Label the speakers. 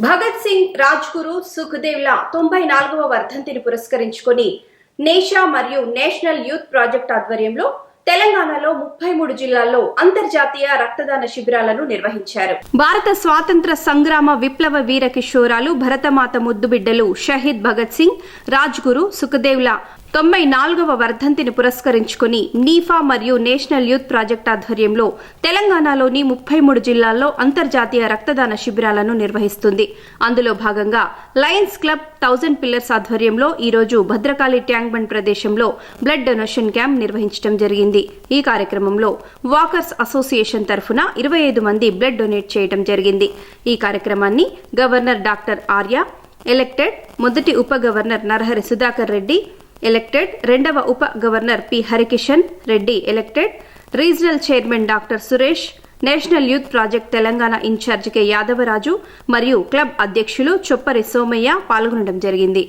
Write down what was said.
Speaker 1: భగత్ సింగ్ రాజ్గురు సుఖ్దేవ్ల తొంభై నాలుగవ వర్ధంతిని పురస్కరించుకొని నేషా మరియు నేషనల్ యూత్ ప్రాజెక్ట్ ఆధ్వర్యంలో తెలంగాణలో ముప్పై మూడు జిల్లాల్లో అంతర్జాతీయ రక్తదాన శిబిరాలను నిర్వహించారు. భారత స్వాతంత్ర సంగ్రామ విప్లవ వీర కిషోరాలు భరతమాత ముద్దుబిడ్డలు షహీద్ భగత్ సింగ్ రాజ్గురు సుఖదేవ్ల తొంభై నాలుగవ వర్ధంతిని పురస్కరించుకుని నీఫా మరియు నేషనల్ యూత్ ప్రాజెక్ట్ ఆధ్వర్యంలో తెలంగాణలోని ముప్పై మూడు జిల్లాల్లో అంతర్జాతీయ రక్తదాన శిబిరాలను నిర్వహిస్తుంది. అందులో భాగంగా లయన్స్ క్లబ్ థౌజండ్ పిల్లర్స్ ఆధ్వర్యంలో ఈరోజు భద్రకాళి ట్యాంక్ బండ్ ప్రదేశంలో బ్లడ్ డొనేషన్ క్యాంప్ నిర్వహించడం జరిగింది. జరిగింది. ఈ కార్యక్రమంలో వాకర్స్ అసోసియేషన్ తరఫున ఇరవై ఐదు మంది బ్లడ్ డొనేట్ చేయడం జరిగింది. ఈ కార్యక్రమాన్ని గవర్నర్ డాక్టర్ ఆర్య ఎలక్టెడ్ మొదటి ఉప గవర్నర్ నరహరి సుధాకర్ రెడ్డి ఎలక్టెడ్ రెండవ ఉప governor P Harikishan Reddy elected regional chairman doctor Suresh national youth project Telangana in charge K Yadavaraju మరియు క్లబ్ అధ్యక్షులు చొప్పరి సోమయ్య పాల్గొనడం జరిగింది.